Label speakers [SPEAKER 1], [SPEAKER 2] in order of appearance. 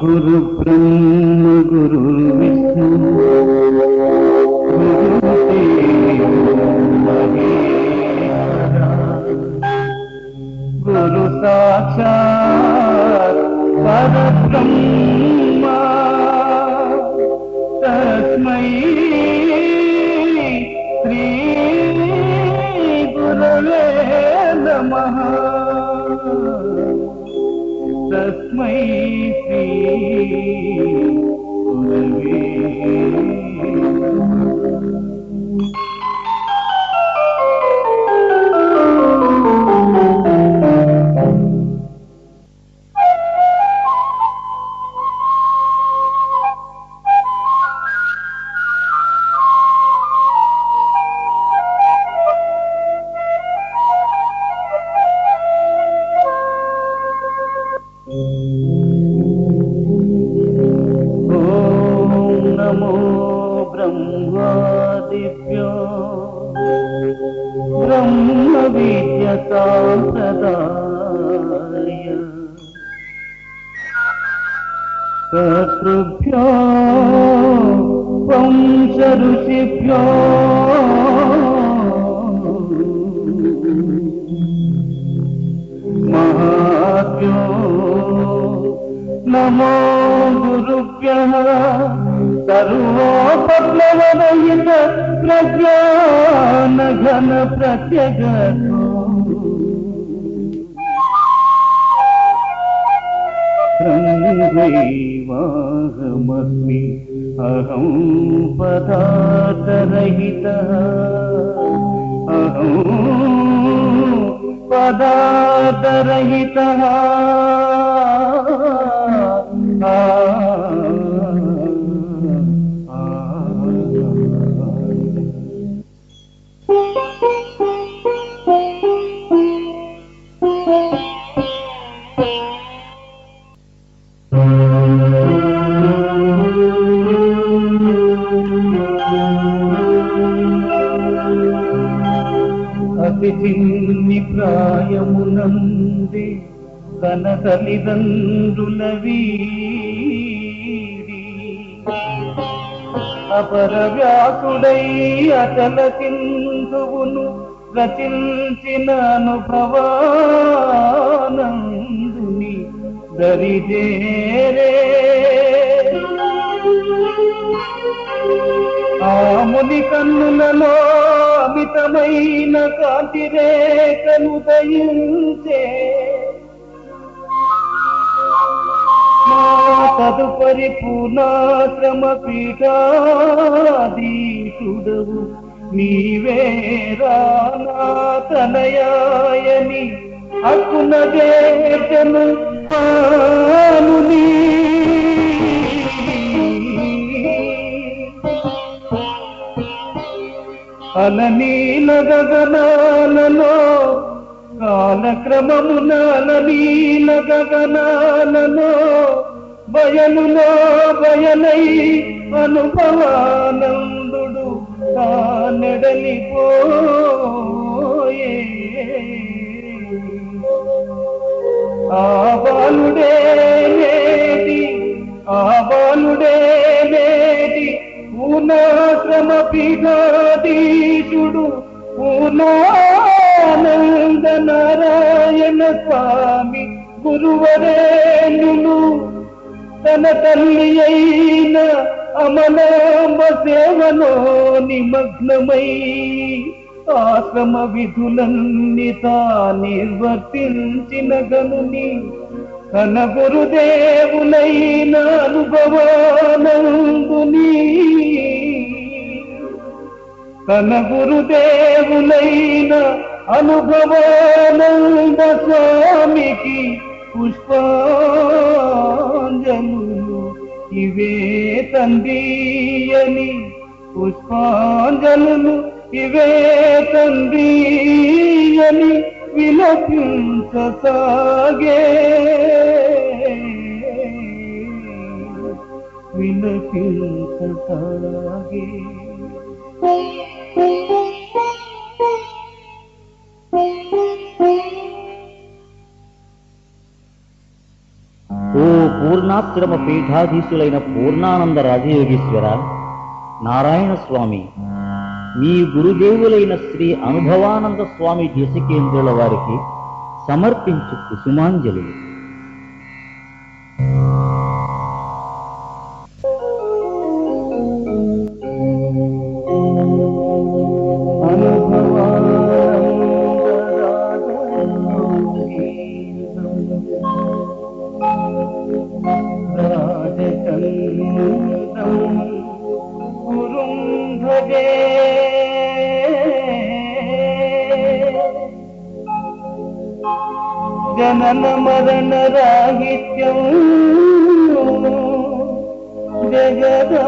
[SPEAKER 1] గురు బ్రహ్మ గురు విష్ణు. గురు సాక్షాత్ తస్మై శ్రీ గురవే నమ. ॐ नमो ब्रह्मादिभ्यो ब्रह्मविद्यसाम्प्रदाय कर्तृभ्यो वंशऋषिभ्यो सर्वोपप्लवरहित प्रज्ञानघन प्रत्यगतो ब्रह्मैवाहमस्मि अहं पदार्थरहितः अहं पदार्थरहितः అతి చిన్ని ప్రాయమునంది తన తల్లిదండ్రుల వీడి అపర వ్యాసుడై అచల సింధువును రచించిన అనుభవానందుని దరిజేరే ఆముని కన్నులలో అమితమైన కాంతి రేఖను దయించే. మా తదుపరి పూర్ణాశ్రమ పీఠాధీశుడవు నీవే రానాతనయాయని హక్కున దేశను నీ అలనీల గగనాలలో కాలక్రమమున అలనీల గగనాలలో బయలులో బయలై అనుభవానందుడు కానెడలిపోయే ఆ బాలుడే నేటి ఆ బాలుడే నేటి పూర్ణాశ్రమ పీఠాధీశుడు పూర్ణానంద నారాయణ స్వామి గురువరేణులు. తన తల్లి అయిన అమలాంబ సేవలో నిమగ్నమై ఆశ్రమ విధులన్నీ తా నిర్వర్తించిన గనుని. తన గురుదేవులైన అనుభవానందుని తన గురుదేవులైన అనుభవానంద స్వామికి పుష్పాంజలు ఇవే తండ్రియని పుష్పాంజలు ఇవే తండ్రియని విలపించసాగే. విలపించసాగే.
[SPEAKER 2] పూర్ణాశ్రమ పీఠాధీశులైన పూర్ణానంద రాజయోగేశ్వర నారాయణ స్వామి మీ గురుదేవులైన శ్రీ అనుభవానంద స్వామి దేశికేంద్రుల వారికి సమర్పించు కుసుమాంజలి.
[SPEAKER 1] ജനന മരണ രാഹിത്യം ജഗദാ